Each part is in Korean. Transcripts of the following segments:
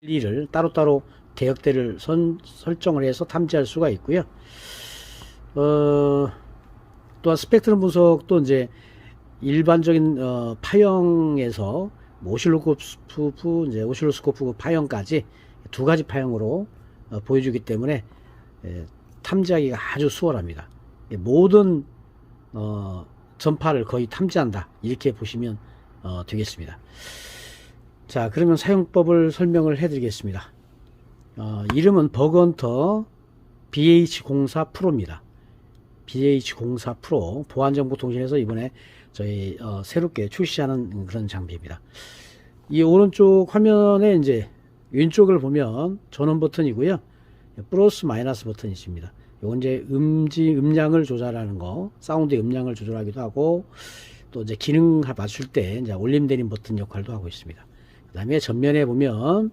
일을 따로따로 대역대를 선, 설정을 해서 탐지할 수가 있고요. 어, 또한 스펙트럼 분석도 이제 일반적인 어, 파형에서 뭐 오실로스코프 이제 오실로스코프 파형까지 두 가지 파형으로 어, 보여주기 때문에 예, 탐지하기가 아주 수월합니다. 예, 모든 어, 전파를 거의 탐지한다 이렇게 보시면 어, 되겠습니다. 자 그러면 사용법을 설명을 해 드리겠습니다. 어, 이름은 버건터 BH04 프로입니다. BH04 프로 보안정보통신에서 이번에 저희 어, 새롭게 출시하는 그런 장비입니다. 이 오른쪽 화면에 이제 왼쪽을 보면 전원 버튼이고요. 플러스 마이너스 버튼이 있습니다. 요건 이제 음지 음량을 조절하는 거, 사운드의 음량을 조절하기도 하고 또 이제 기능 맞출 때 이제 올림 내림 버튼 역할도 하고 있습니다. 그 다음에 전면에 보면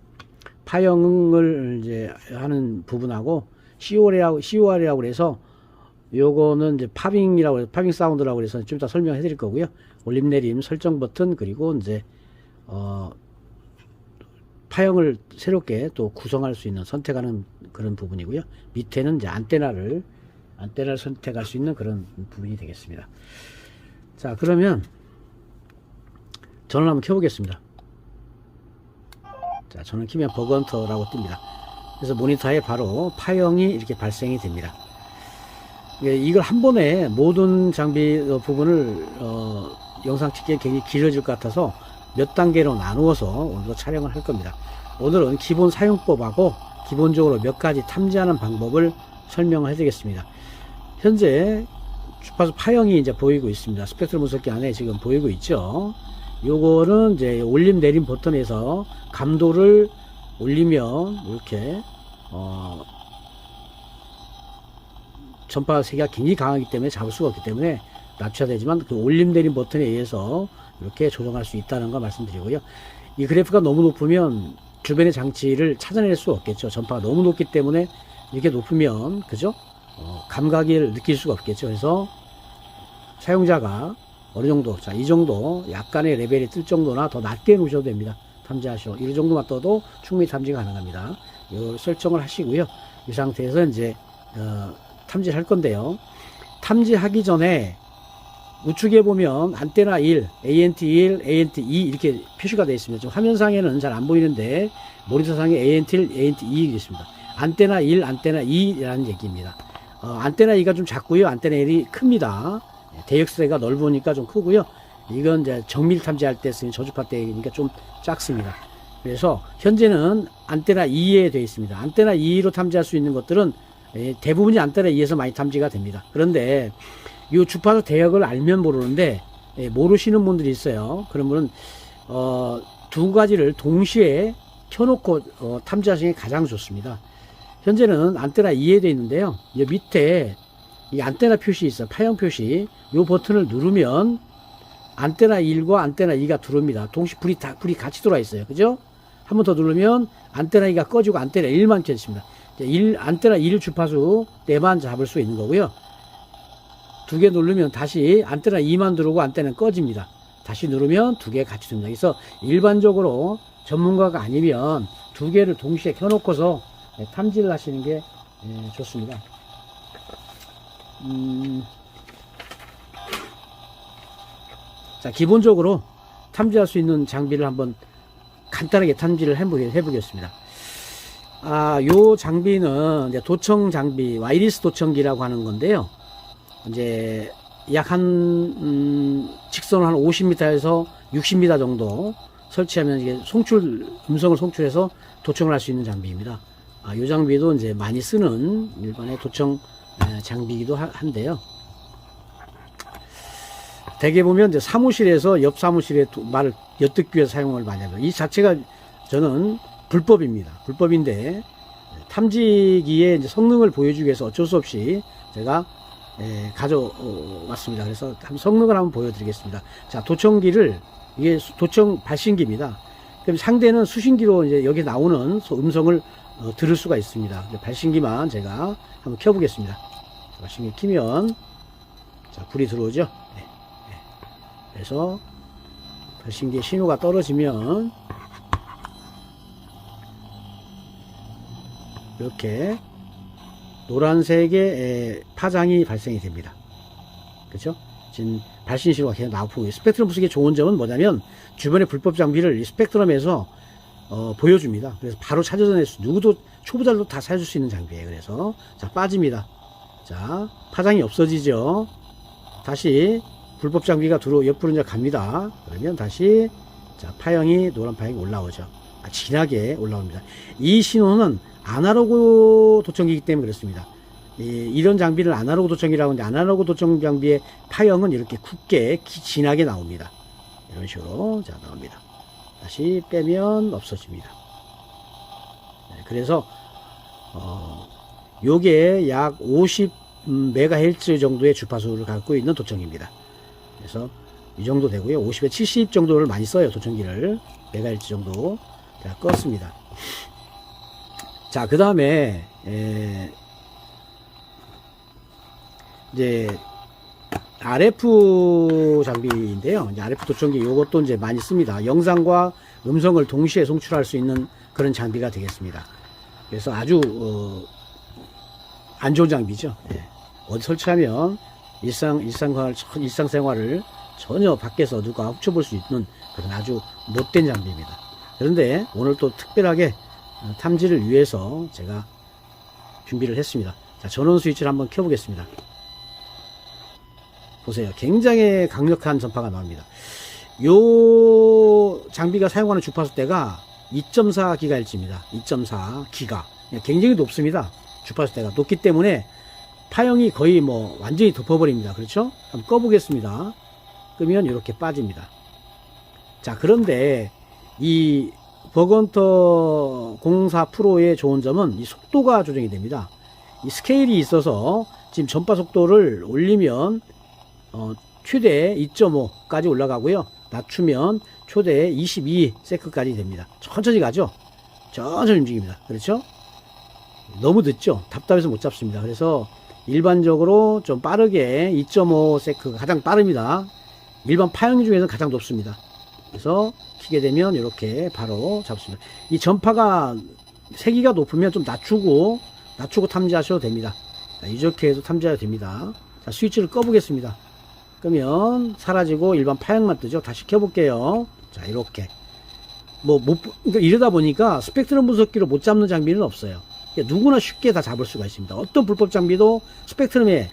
파형을 이제 하는 부분하고 COR이라고 COR이라고 그래서 요거는 이제 파빙이라고 해서 파빙 사운드라고 그래서 좀 이따 설명해 드릴 거고요. 올림 내림 설정 버튼 그리고 이제 어 파형을 새롭게 또 구성할 수 있는 선택하는 그런 부분이고요. 밑에는 이제 안테나를 안테나를 선택할 수 있는 그런 부분이 되겠습니다. 자, 그러면 전원 한번 켜 보겠습니다. 자, 전원 키면 버건터라고 뜹니다. 그래서 모니터에 바로 파형이 이렇게 발생이 됩니다. 예, 이걸 한 번에 모든 장비 어, 부분을 어, 영상 찍기에 굉장히 길어질 것 같아서 몇 단계로 나누어서 오늘도 촬영을 할 겁니다. 오늘은 기본 사용법하고 기본적으로 몇 가지 탐지하는 방법을 설명을 해드리겠습니다. 현재 주파수 파형이 이제 보이고 있습니다. 스펙트럼 분석기 안에 지금 보이고 있죠. 요거는 이제 올림 내림 버튼에서 감도를 올리면 이렇게 어 전파 세기가 굉장히 강하기 때문에 잡을 수가 없기 때문에 낮춰야 되지만 그 올림 내림 버튼에 의해서 이렇게 조정할 수 있다는 거 말씀드리고요. 이 그래프가 너무 높으면 주변의 장치를 찾아낼 수 없겠죠. 전파가 너무 높기 때문에 이렇게 높으면 그죠? 어, 감각을 느낄 수가 없겠죠. 그래서 사용자가 어느 정도, 자, 이 정도 약간의 레벨이 뜰 정도나 더 낮게 놓으셔도 됩니다. 탐지하시오. 이 정도만 떠도 충분히 탐지 가능합니다. 이 설정을 하시고요. 이 상태에서 이제 어, 탐지를 할 건데요. 탐지하기 전에 우측에 보면 안테나 1, ANT 1, ANT 2 이렇게 표시가 되어 있습니다. 좀 화면상에는 잘 안 보이는데 모니터상에 ANT 1, ANT 2 있습니다. 안테나 1, 안테나 2라는 얘기입니다. 어, 안테나 2가 좀 작고요. 안테나 1이 큽니다. 대역세가 넓으니까 좀 크고요. 이건 이제 정밀 탐지할 때 쓰는 저주파 때니까 좀 작습니다. 그래서 현재는 안테나 2에 되어 있습니다. 안테나 2로 탐지할 수 있는 것들은 예, 대부분이 안테나 2에서 많이 탐지가 됩니다. 그런데 이 주파수 대역을 알면 모르는데 예, 모르시는 분들이 있어요. 분은 어, 두 가지를 동시에 켜놓고 어, 탐지하시는 게 가장 좋습니다. 현재는 안테나 2에 되어 있는데요. 이 밑에 이 안테나 표시 있어 파형 표시 이 버튼을 누르면 안테나 1과 안테나 2가 들어옵니다. 동시 불이 다 불이 같이 들어와 있어요. 그죠? 한 번 더 누르면 안테나 2가 꺼지고 안테나 1만 켜집니다. 1 안테나 1 주파수 때만 잡을 수 있는 거고요. 두 개 누르면 다시 안테나 2만 들어오고 안테나는 꺼집니다. 다시 누르면 두 개 같이 됩니다. 그래서 일반적으로 전문가가 아니면 두 개를 동시에 켜놓고서 네, 탐지를 하시는 게 예, 좋습니다. 음, 자, 기본적으로 탐지할 수 있는 장비를 한번 간단하게 탐지를 해보겠습니다. 아, 요 장비는 이제 도청 장비, 와이리스 도청기라고 하는 건데요. 이제 약 한, 음, 직선을 한 50m에서 60m 정도 설치하면 이게 송출, 음성을 송출해서 도청을 할 수 있는 장비입니다. 아, 요 장비도 이제 많이 쓰는 일반의 도청 에, 장비이기도 하- 한데요. 대개 보면 이제 사무실에서 옆 사무실에 도- 말을 엿듣기 위해서 사용을 많이 합니다. 이 자체가 저는 불법입니다. 불법인데 탐지기의 성능을 보여주기 위해서 어쩔 수 없이 제가 예, 가져왔습니다. 그래서 한번 성능을 한번 보여드리겠습니다. 자, 도청기를 이게 수- 도청 발신기입니다. 그럼 상대는 수신기로 이제 여기 나오는 소- 음성을 어, 들을 수가 있습니다. 발신기만 제가 한번 켜보겠습니다. 자, 발신기 키면 자 불이 들어오죠. 네, 네. 그래서 발신기의 신호가 떨어지면 이렇게 노란색의 에, 파장이 발생이 됩니다. 그렇죠? 지금 발신 신호가 계속 나오고 스펙트럼 분석의 좋은 점은 뭐냐면 주변의 불법 장비를 이 스펙트럼에서 어, 보여줍니다. 그래서 바로 찾아낼 수 누구도 초보자도 다 찾을 수 있는 장비예요. 그래서 자 빠집니다. 자 파장이 없어지죠. 다시 불법 장비가 들어 옆으로 이제 갑니다. 그러면 다시 자 파형이 노란 파형이 올라오죠. 아, 진하게 올라옵니다. 이 신호는 아날로그 도청기이기 때문에 그렇습니다. 이, 런 장비를 아날로그 도청기라고 하는데 아날로그 도청 장비의 파형은 이렇게 굳게 기- 진하게 나옵니다. 이런 식으로 자 나옵니다. 다시 빼면 없어집니다. 네, 그래서 어, 요게 약 50 메가헬츠 정도의 주파수를 갖고 있는 도청기입니다. 그래서 이 정도 되고요. 50에 70 정도를 많이 써요. 도청기를 메가헬츠 정도 자 껐습니다. 자, 그 다음에, 이제, RF 장비인데요. 이제 RF 도청기 요것도 이제 많이 씁니다. 영상과 음성을 동시에 송출할 수 있는 그런 장비가 되겠습니다. 그래서 아주, 어, 안 좋은 장비죠. 예. 어디 설치하면 일상, 일상생활, 일상생활을 전혀 밖에서 누가 훔쳐볼 수 있는 그런 아주 못된 장비입니다. 그런데 오늘 또 특별하게 어, 탐지를 위해서 제가 준비를 했습니다. 자, 전원 스위치를 한번 켜보겠습니다. 보세요. 굉장히 강력한 전파가 나옵니다. 요 장비가 사용하는 주파수대가 2.4GHz입니다. 2.4 기가. 굉장히 높습니다. 주파수대가 높기 때문에 파형이 거의 뭐 완전히 덮어버립니다. 그렇죠? 한번 꺼보겠습니다. 끄면 이렇게 빠집니다. 자, 그런데 이 버건터 04 프로의 좋은 점은 이 속도가 조정이 됩니다. 이 스케일이 있어서 지금 전파 속도를 올리면 어, 최대 2.5까지 올라가고요. 낮추면 최대 22세크까지 됩니다. 천천히 가죠. 천천히 움직입니다. 그렇죠? 너무 늦죠. 답답해서 못 잡습니다. 그래서 일반적으로 좀 빠르게 2.5세크가 가장 빠릅니다. 일반 파형 중에서 가장 높습니다. 그래서 키게 되면 이렇게 바로 잡습니다. 이 전파가 세기가 높으면 좀 낮추고 낮추고 탐지하셔도 됩니다. 자, 이렇게 해서 탐지해도 됩니다. 자, 스위치를 꺼보겠습니다. 끄면 사라지고 일반 파형만 뜨죠. 다시 켜볼게요. 자, 이렇게. 뭐, 못, 그러니까 이러다 보니까 스펙트럼 분석기로 못 잡는 장비는 없어요. 그러니까 누구나 쉽게 다 잡을 수가 있습니다. 어떤 불법 장비도 스펙트럼의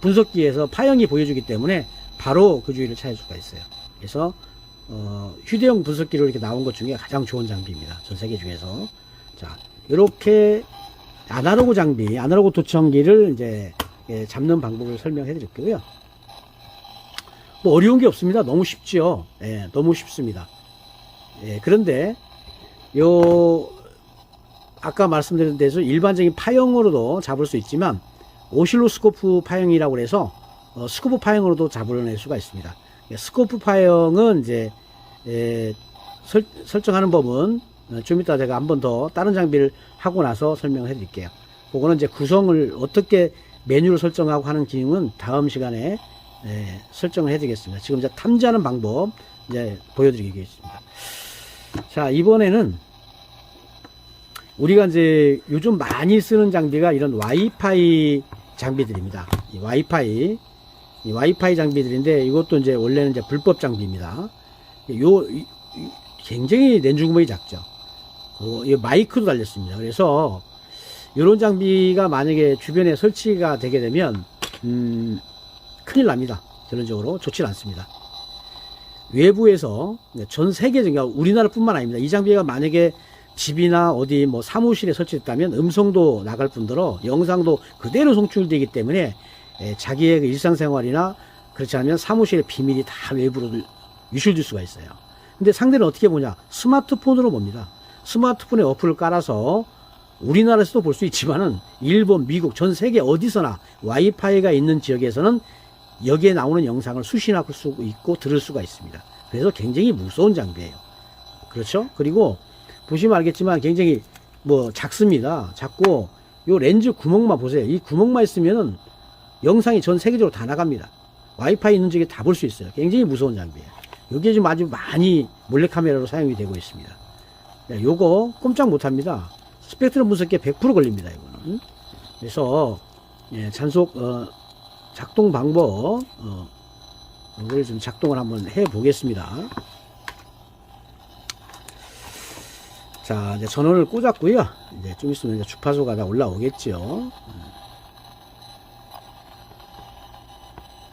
분석기에서 파형이 보여주기 때문에 바로 그 주의를 찾을 수가 있어요. 그래서 어, 휴대용 분석기로 이렇게 나온 것 중에 가장 좋은 장비입니다. 전 세계 중에서. 자, 이렇게 아날로그 장비, 아날로그 도청기를 이제 예, 잡는 방법을 설명해 드렸고요. 뭐 어려운 게 없습니다. 너무 쉽죠. 예, 너무 쉽습니다. 예, 그런데 요 아까 말씀드린 대로 일반적인 파형으로도 잡을 수 있지만 오실로스코프 파형이라고 해서 어, 스코프 파형으로도 잡아낼 수가 있습니다. 예, 스코프 파형은 이제 에, 설, 설정하는 법은 어, 좀 이따 제가 한 번 더 다른 장비를 하고 나서 설명을 해 드릴게요. 그거는 이제 구성을 어떻게 메뉴를 설정하고 하는 기능은 다음 시간에 에, 설정을 해 드리겠습니다. 지금 이제 탐지하는 방법 이제 보여드리겠습니다. 자, 이번에는 우리가 이제 요즘 많이 쓰는 장비가 이런 와이파이 장비들입니다. 이 와이파이 이 와이파이 장비들인데 이것도 이제 원래는 이제 불법 장비입니다. 요 이- 이- 굉장히 렌즈 구멍이 작죠. 어, 이 마이크도 달렸습니다. 그래서 이런 장비가 만약에 주변에 설치가 되게 되면 음, 큰일 납니다. 결론적으로 좋지 않습니다. 외부에서 전 세계적인 그러니까 우리나라뿐만 아닙니다. 이 장비가 만약에 집이나 어디 뭐 사무실에 설치됐다면 음성도 나갈 뿐더러 영상도 그대로 송출되기 때문에 에, 자기의 그 일상생활이나 그렇지 않으면 사무실의 비밀이 다 외부로 유출될 수가 있어요. 근데 상대는 어떻게 보냐? 스마트폰으로 봅니다. 스마트폰에 어플을 깔아서 우리나라에서도 볼 수 있지만은 일본, 미국, 전 세계 어디서나 와이파이가 있는 지역에서는 여기에 나오는 영상을 수신할 수 있고 들을 수가 있습니다. 그래서 굉장히 무서운 장비예요. 그렇죠? 그리고 보시면 알겠지만 굉장히 뭐 작습니다. 작고 요 렌즈 구멍만 보세요. 이 구멍만 있으면은 영상이 전 세계적으로 다 나갑니다. 와이파이 있는 지역에 다 볼 수 있어요. 굉장히 무서운 장비예요. 이게 지금 아주 많이 몰래카메라로 사용이 되고 있습니다. 네, 요거 꼼짝 못 합니다. 스펙트럼 분석기에 100% 걸립니다, 이거는. 그래서, 예, 잔속, 어, 작동 방법, 어, 이걸 좀 작동을 한번 해 보겠습니다. 자, 이제 전원을 꽂았고요. 이제 좀 있으면 이제 주파수가 다 올라오겠죠.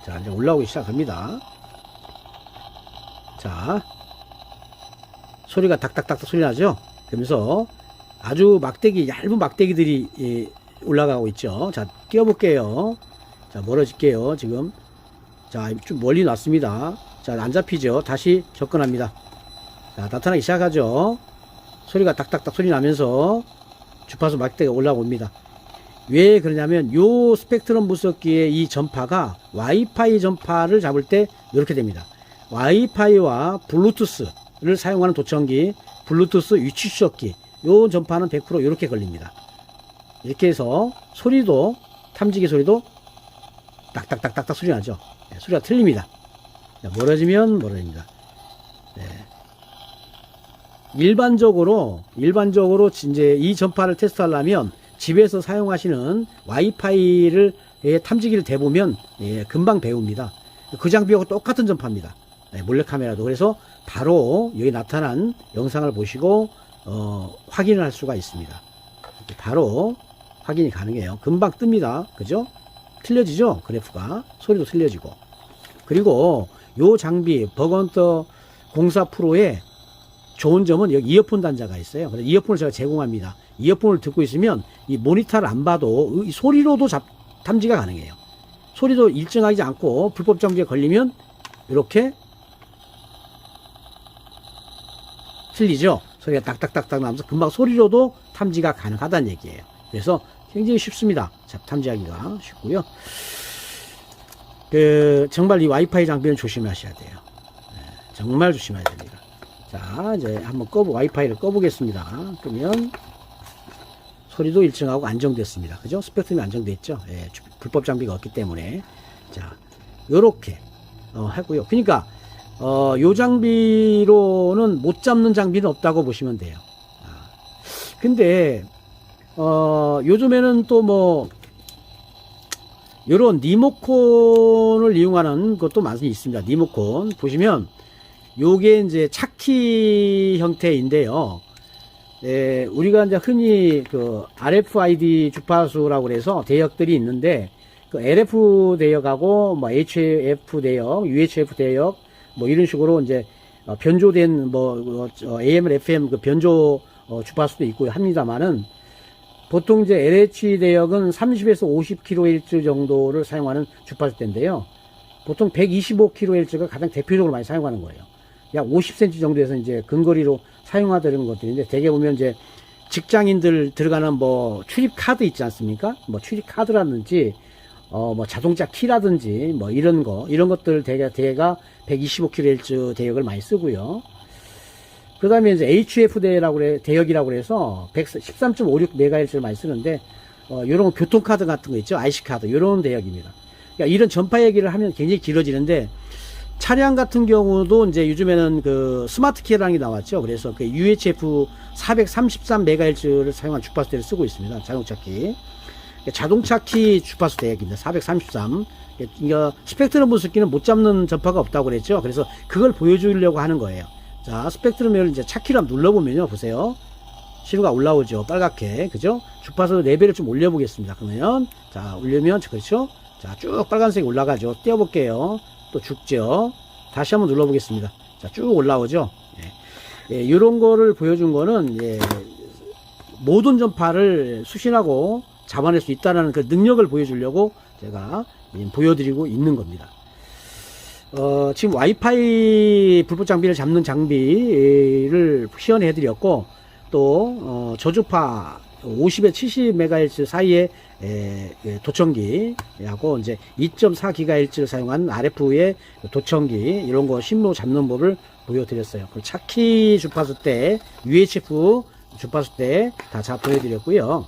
자, 이제 올라오기 시작합니다. 자, 소리가 닥닥닥닥 소리 나죠? 그러면서 아주 막대기, 얇은 막대기들이 예, 올라가고 있죠. 자, 띄워 볼게요. 자, 멀어질게요. 지금. 자, 좀 멀리 났습니다. 자, 안 잡히죠? 다시 접근합니다. 자, 나타나기 시작하죠? 소리가 딱딱딱 소리 나면서 주파수 막대가 올라옵니다. 왜 그러냐면 요 스펙트럼 분석기의 이 전파가 와이파이 전파를 잡을 때 이렇게 됩니다. 와이파이와 블루투스를 사용하는 도청기, 블루투스 위치 추적기 요 전파는 100% 이렇게 걸립니다. 이렇게 해서 소리도 탐지기 소리도 딱딱딱딱딱 소리 나죠. 네, 소리가 틀립니다. 자, 멀어지면 멀어집니다. 네. 일반적으로 일반적으로 이제 이 전파를 테스트하려면 집에서 사용하시는 와이파이를 예, 탐지기를 대보면 예, 금방 배웁니다. 그 장비하고 똑같은 전파입니다. 네, 몰래카메라도 그래서 바로 여기 나타난 영상을 보시고 어, 확인을 할 수가 있습니다. 바로 확인이 가능해요. 금방 뜹니다. 그죠? 틀려지죠? 그래프가 소리도 틀려지고 그리고 요 장비 버건터 04 프로에 좋은 점은 여기 이어폰 단자가 있어요. 그래서 이어폰을 제가 제공합니다. 이어폰을 듣고 있으면 이 모니터를 안 봐도 이 소리로도 잡, 탐지가 가능해요. 소리도 일정하지 않고 불법 장비에 걸리면 이렇게 틀리죠. 소리가 딱딱딱딱 나면서 금방 소리로도 탐지가 가능하다는 얘기예요. 그래서 굉장히 쉽습니다. 자, 탐지하기가 쉽고요. 그 정말 이 와이파이 장비는 조심하셔야 돼요. 네, 정말 조심해야 됩니다. 자, 이제 한번 꺼보 와이파이를 꺼보겠습니다. 그러면 소리도 일정하고 안정됐습니다. 그죠? 스펙트럼이 안정됐죠? 예, 주- 불법 장비가 없기 때문에. 자, 요렇게 어, 하고요. 그러니까 어, 요 장비로는 못 잡는 장비는 없다고 보시면 돼요. 아, 근데 어, 요즘에는 또 뭐 요런 리모콘을 이용하는 것도 많이 있습니다. 리모콘 보시면 요게 이제 차키 형태인데요. 예, 우리가 이제 흔히 그 RFID 주파수라고 그래서 대역들이 있는데 그 LF 대역하고 뭐 HF 대역, UHF 대역 뭐 이런 식으로 이제 어, 변조된 뭐 어, AM, FM 그 변조 어, 주파수도 있고 합니다만은 보통 이제 LH 대역은 30에서 50kHz 정도를 사용하는 주파수대인데요. 보통 125kHz가 가장 대표적으로 많이 사용하는 거예요. 약 50cm 정도에서 이제 근거리로 사용하되는 것들인데 대개 보면 이제 직장인들 들어가는 뭐 출입 카드 있지 않습니까? 뭐 출입 카드라든지 어 뭐 자동차 키라든지 뭐 이런 거 이런 것들 대개 대가 125kHz 대역을 많이 쓰고요. 그 다음에 이제 HF 대라고 그래, 대역이라고 그래서 13.56MHz를 많이 쓰는데, 어, 요런 교통카드 같은 거 있죠? IC카드, 요런 대역입니다. 그러니까 이런 전파 얘기를 하면 굉장히 길어지는데, 차량 같은 경우도 이제 요즘에는 그 스마트 키라는 게 나왔죠. 그래서 그 UHF 433MHz를 사용한 주파수대를 쓰고 있습니다. 자동차 키. 자동차 키 주파수 대역입니다. 433. 그러니까 스펙트럼 분석기는 못 잡는 전파가 없다고 그랬죠. 그래서 그걸 보여주려고 하는 거예요. 자, 스펙트럼을 이제 차키로 한번 눌러보면요. 보세요. 신호가 올라오죠. 빨갛게. 그죠? 주파수 레벨을 좀 올려보겠습니다. 그러면, 자, 올리면, 그렇죠? 자, 쭉 빨간색이 올라가죠. 띄워볼게요. 또 죽죠. 다시 한번 눌러보겠습니다. 자, 쭉 올라오죠. 예. 예, 이런 거를 보여준 거는, 예, 모든 전파를 수신하고 잡아낼 수 있다는 그 능력을 보여주려고 제가 예, 보여드리고 있는 겁니다. 어, 지금 와이파이 불법 장비를 잡는 장비를 시연해 드렸고, 또, 어, 저주파 50에 70MHz 사이에 에, 에, 도청기하고 이제 2.4GHz를 사용한 RF의 도청기 이런 거 심로 잡는 법을 보여드렸어요. 그 차키 주파수 때, UHF 주파수 때다 보여드렸고요.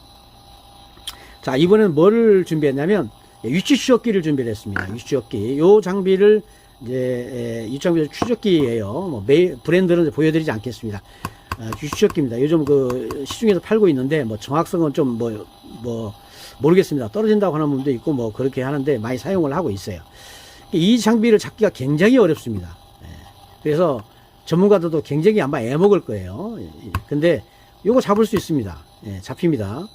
자, 이번엔 뭐를 준비했냐면, 예, 위치 추적기를 준비를 했습니다. 위치 추적기. 요 장비를 이제 에, 이 장비 추적기예요. 뭐 메, 브랜드는 보여드리지 않겠습니다. 어, 주추적기입니다. 요즘 그 시중에서 팔고 있는데 뭐 정확성은 좀뭐뭐 모르겠습니다. 떨어진다고 하는 분도 있고 뭐 그렇게 하는데 많이 사용을 하고 있어요. 이 장비를 잡기가 굉장히 어렵습니다. 예. 그래서 전문가들도 굉장히 아마 애먹을 거예요. 예, 예. 근데 요거 잡을 수 있습니다. 예, 잡힙니다.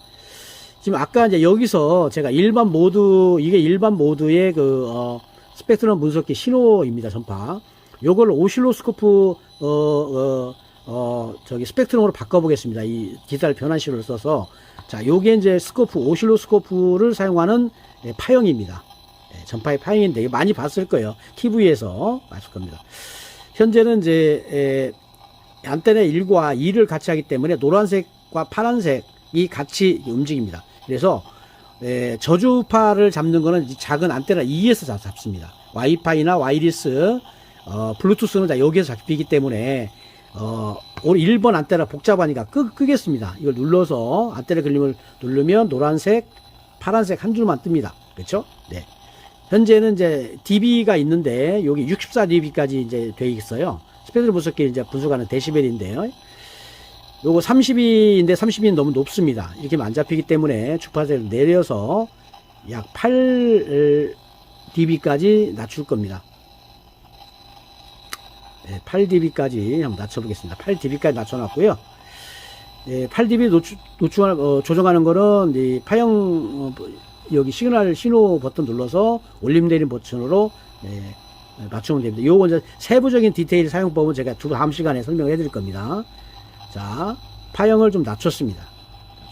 지금 아까 이제 여기서 제가 일반 모드 이게 일반 모드의 그 어, 스펙트럼 분석기 신호입니다 전파. 요걸 오실로스코프 어, 어, 어, 저기 스펙트럼으로 바꿔보겠습니다. 이 디지털 변환 신호를 써서 자 요게 이제 스코프 오실로스코프를 사용하는 예, 파형입니다. 예, 전파의 파형인데 많이 봤을 거예요. TV에서 봤을 겁니다. 현재는 이제 에, 안테나 1과 2를 같이 하기 때문에 노란색과 파란색이 같이 움직입니다. 그래서 에, 저주파를 잡는 거는 이 작은 안테나 2에서 잡, 잡습니다. 와이파이나 와이리스, 어, 블루투스는 다 여기에서 잡히기 때문에 어, 오늘 1번 안테나 복잡하니까 끄, 끄겠습니다. 이걸 눌러서 안테나 그림을 누르면 노란색, 파란색 한 줄만 뜹니다. 그렇죠? 네. 현재는 이제 dB가 있는데 여기 64dB까지 이제 돼 있어요. 스펙트럼 분석기 이제 분석하는 데시벨인데요. 요거 30인데 30이 너무 높습니다. 이렇게 안 잡히기 때문에 주파수를 내려서 약 8dB까지 낮출 겁니다. 네, 8dB까지 한번 낮춰보겠습니다. 8dB까지 낮춰놨고요. 예, 8dB 노출, 노출, 어, 조정하는 거는 이 파형 어, 여기 시그널 신호 버튼 눌러서 올림 내림 버튼으로 예, 맞추면 됩니다. 요거 이제 세부적인 디테일 사용법은 제가 두 다음 시간에 설명해 드릴 겁니다. 자, 파형을 좀 낮췄습니다.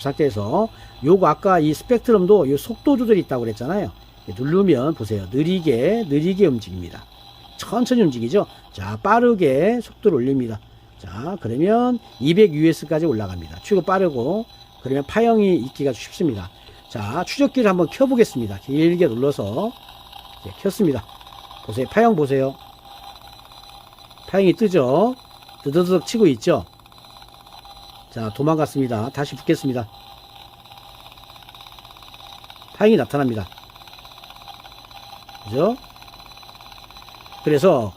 상태에서 요거 아까 이 스펙트럼도 요 속도 조절이 있다고 그랬잖아요. 누르면 보세요. 느리게 느리게 움직입니다. 천천히 움직이죠. 자, 빠르게 속도를 올립니다. 자, 그러면 200US까지 올라갑니다. 추가 빠르고 그러면 파형이 있기가 쉽습니다. 자, 추적기를 한번 켜 보겠습니다. 길게 눌러서 네, 켰습니다. 보세요. 파형 보세요. 파형이 뜨죠? 뜨드득 치고 있죠? 자, 도망갔습니다. 다시 붙겠습니다. 파형이 나타납니다. 그죠? 그래서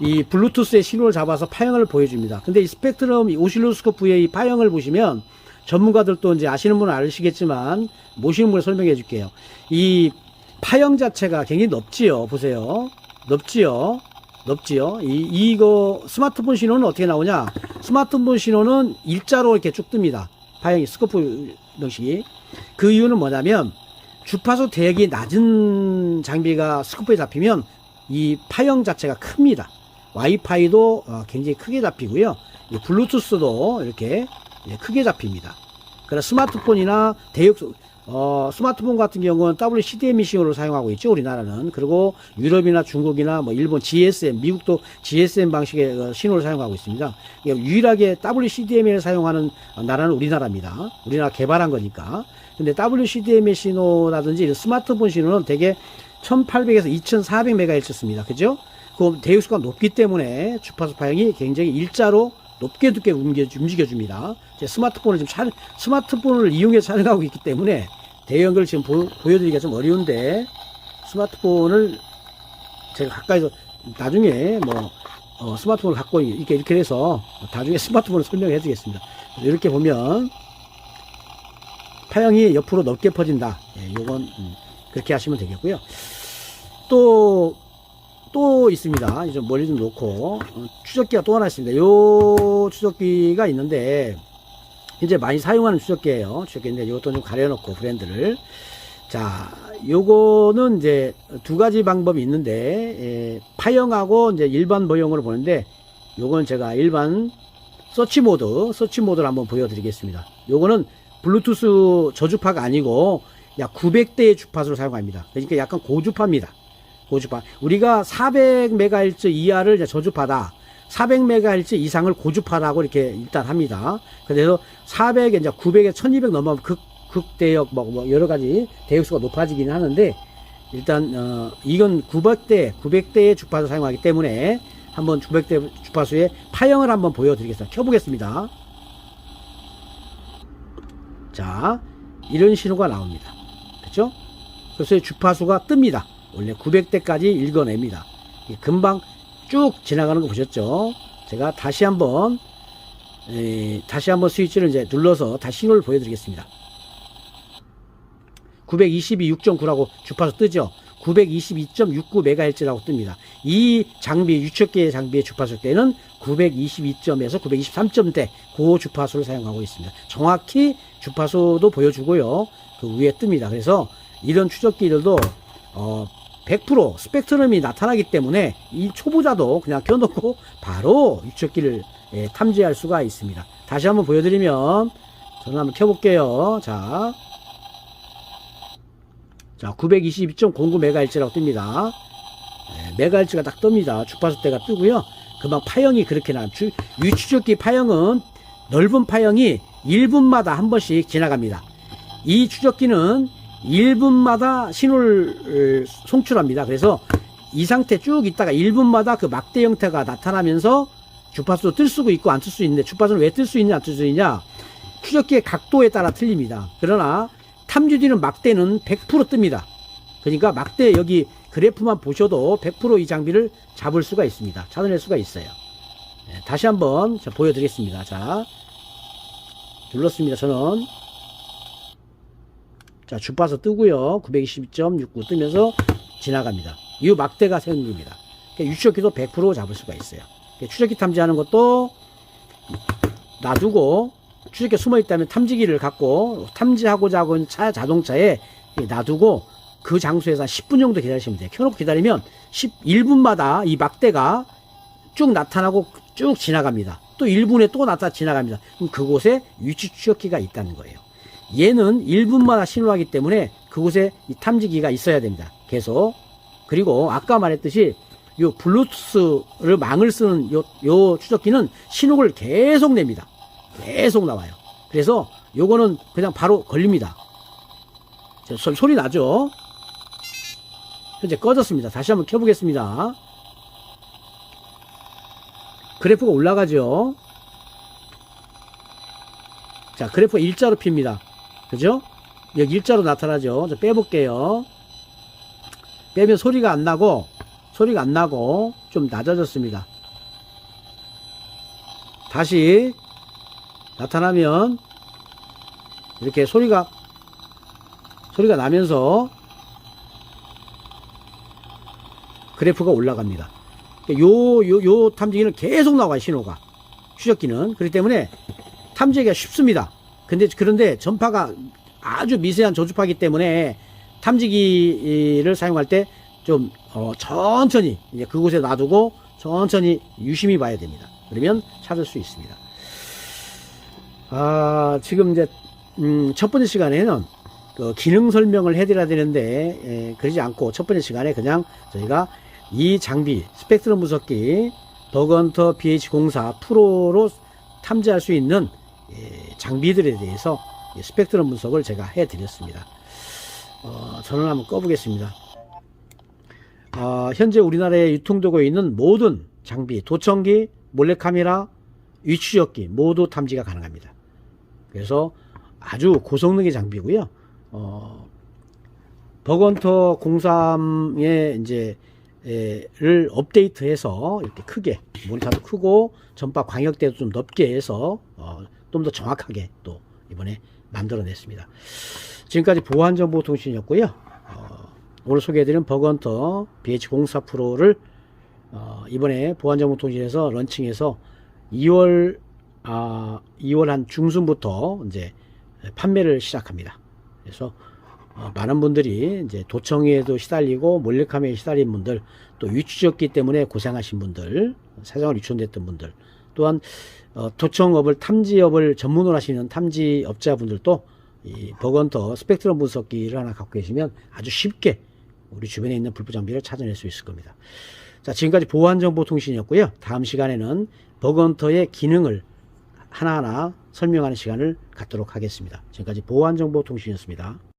이 블루투스의 신호를 잡아서 파형을 보여줍니다. 근데 이 스펙트럼 이 오실로스코프의 이 파형을 보시면 전문가들도 이제 아시는 분은 아시겠지만 모시는 분을 설명해 줄게요. 이 파형 자체가 굉장히 넓지요. 보세요. 넓지요. 넓지요. 이, 이거 스마트폰 신호는 어떻게 나오냐? 스마트폰 신호는 일자로 이렇게 쭉 뜹니다. 파형이 스코프 방식이. 그 이유는 뭐냐면 주파수 대역이 낮은 장비가 스코프에 잡히면 이 파형 자체가 큽니다. 와이파이도 어, 굉장히 크게 잡히고요. 이 블루투스도 이렇게 예, 크게 잡힙니다. 그래서 스마트폰이나 대역 어, 스마트폰 같은 경우는 WCDMA 신호를 사용하고 있죠, 우리나라는. 그리고 유럽이나 중국이나 뭐 일본 GSM, 미국도 GSM 방식의 어, 신호를 사용하고 있습니다. 유일하게 WCDMA를 사용하는 나라는 우리나라입니다. 우리나라 개발한 거니까. 근데 WCDMA 신호라든지 스마트폰 신호는 대개 1800에서 2400MHz 씁니다. 그죠? 그 대역수가 높기 때문에 주파수 파형이 굉장히 일자로 높게 높게 움직여, 줍니다 스마트폰을 지금 촬, 스마트폰을 이용해서 촬영하고 있기 때문에 대형을 지금 보, 보여드리기가 좀 어려운데 스마트폰을 제가 가까이서 나중에 뭐 어, 스마트폰을 갖고 이렇게 이렇게 해서 나중에 스마트폰을 설명해 드리겠습니다. 이렇게 보면 파형이 옆으로 넓게 퍼진다. 예, 요건 음, 그렇게 하시면 되겠고요. 또또 있습니다. 이제 멀리 좀 놓고 어, 추적기가 또 하나 있습니다. 요 추적기가 있는데 이제 많이 사용하는 추적기예요. 추적기인데 이것도 좀 가려놓고 브랜드를 자 요거는 이제 두 가지 방법이 있는데 예, 파형하고 이제 일반 모형으로 보는데 요거는 제가 일반 서치 모드 서치 모드를 한번 보여드리겠습니다. 요거는 블루투스 저주파가 아니고 약 900대의 주파수를 사용합니다. 그러니까 약간 고주파입니다. 고주파. 우리가 400MHz 이하를 저주파다. 400MHz 이상을 고주파라고 이렇게 일단 합니다. 그래서 400에 이제 900에 1200 넘어가면 극, 극대역 뭐, 뭐 여러 가지 대역수가 높아지기는 하는데 일단 어 이건 900대 900대의 주파수 사용하기 때문에 한번 900대 주파수의 파형을 한번 보여드리겠습니다. 켜보겠습니다. 자 이런 신호가 나옵니다. 그렇죠? 그래서 주파수가 뜹니다. 원래 900대까지 읽어냅니다. 금방 쭉 지나가는 거 보셨죠? 제가 다시 한번 에, 다시 한번 스위치를 이제 눌러서 다시 신호를 보여드리겠습니다. 922 6.9라고 주파수 뜨죠. 922.69MHz라고 뜹니다. 이 장비, 유척기의 장비의 주파수대는 922점에서 923점대 그 주파수를 사용하고 있습니다. 정확히 주파수도 보여주고요. 그 위에 뜹니다. 그래서 이런 추적기들도 어, 100% 스펙트럼이 나타나기 때문에 이 초보자도 그냥 켜놓고 바로 유척기를 예, 탐지할 수가 있습니다. 다시 한번 보여드리면 저는 한번 켜볼게요. 자, 자 922.09MHz라고 뜹니다. 네, 메가헤르츠가 딱 뜹니다. 주파수대가 뜨고요. 금방 파형이 그렇게 나. 주, 유추적기 파형은 넓은 파형이 1분마다 한 번씩 지나갑니다. 이 추적기는 1분마다 신호를 어, 송출합니다. 그래서 이 상태 쭉 있다가 1분마다 그 막대 형태가 나타나면서 주파수도 뜰 수도 있고 안 뜰 수 있는데 주파수는 왜 뜰 수 있냐 안 뜰 수 있냐 추적기의 각도에 따라 틀립니다. 그러나 탐지되는 막대는 100% 뜹니다. 그러니까 막대 여기 그래프만 보셔도 100%이 장비를 잡을 수가 있습니다. 찾아낼 수가 있어요. 네, 다시 한번 자, 보여드리겠습니다. 자, 눌렀습니다. 저는 자 주파수 뜨고요. 922.69 뜨면서 지나갑니다. 이 막대가 생깁니다. 그러니까 유추적기도 100% 잡을 수가 있어요. 그러니까 추적기 탐지하는 것도 놔두고 추적기가 숨어 있다면 탐지기를 갖고 탐지하고자 하고 있는 차 자동차에 놔두고 그 장소에서 한 10분 정도 기다리시면 돼요. 켜놓고 기다리면 11분마다 이 막대가 쭉 나타나고 쭉 지나갑니다. 또 1분에 또 나타나 지나갑니다. 그럼 그곳에 위치 추적기가 있다는 거예요. 얘는 1분마다 신호하기 때문에 그곳에 이 탐지기가 있어야 됩니다. 계속. 그리고 아까 말했듯이 요 블루투스를 망을 쓰는 요, 요 추적기는 신호를 계속 냅니다. 계속 나와요. 그래서 요거는 그냥 바로 걸립니다. 자, 소- 소리 나죠? 현재 꺼졌습니다. 다시 한번 켜보겠습니다. 그래프가 올라가죠? 자, 그래프가 일자로 핍니다. 그죠? 여기 일자로 나타나죠? 저 빼볼게요. 빼면 소리가 안 나고, 소리가 안 나고, 좀 낮아졌습니다. 다시 나타나면, 이렇게 소리가, 소리가 나면서, 그래프가 올라갑니다. 요, 요, 요 탐지기는 계속 나와요, 신호가. 추적기는. 그렇기 때문에 탐지하기가 쉽습니다. 근데, 그런데 전파가 아주 미세한 저주파이기 때문에 탐지기를 사용할 때 좀, 어, 천천히, 이제 그곳에 놔두고 천천히 유심히 봐야 됩니다. 그러면 찾을 수 있습니다. 아, 지금 이제, 음, 첫 번째 시간에는 그 기능 설명을 해드려야 되는데, 에, 그러지 않고 첫 번째 시간에 그냥 저희가 이 장비, 스펙트럼 분석기, 버건터 BH04 프로로 탐지할 수 있는 예, 장비들에 대해서 이 스펙트럼 분석을 제가 해드렸습니다. 어, 저는 한번 꺼보겠습니다. 어, 현재 우리나라에 유통되고 있는 모든 장비, 도청기, 몰래카메라, 위추적기 모두 탐지가 가능합니다. 그래서 아주 고성능의 장비고요. 어, 버건터 03의 이제 를 업데이트해서 이렇게 크게 모니터도 크고 전파 광역대도 좀 높게 해서 어, 좀 더 정확하게 또 이번에 만들어냈습니다. 지금까지 보안정보통신이었고요. 어, 오늘 소개해드린 버건터 BH04 프로를 어, 이번에 보안정보통신에서 런칭해서 2월 아, 2월 한 중순부터 이제 판매를 시작합니다. 그래서 어, 많은 분들이 이제 도청에도 시달리고 몰래카메라에 시달린 분들 또 위추적기 때문에 고생하신 분들 사정을 유천됐던 분들 또한 어, 도청업을 탐지업을 전문으로 하시는 탐지업자분들도 이 버건터 스펙트럼 분석기를 하나 갖고 계시면 아주 쉽게 우리 주변에 있는 불법 장비를 찾아낼 수 있을 겁니다. 자 지금까지 보안정보통신이었고요. 다음 시간에는 버건터의 기능을 하나하나 설명하는 시간을 갖도록 하겠습니다. 지금까지 보안정보통신이었습니다.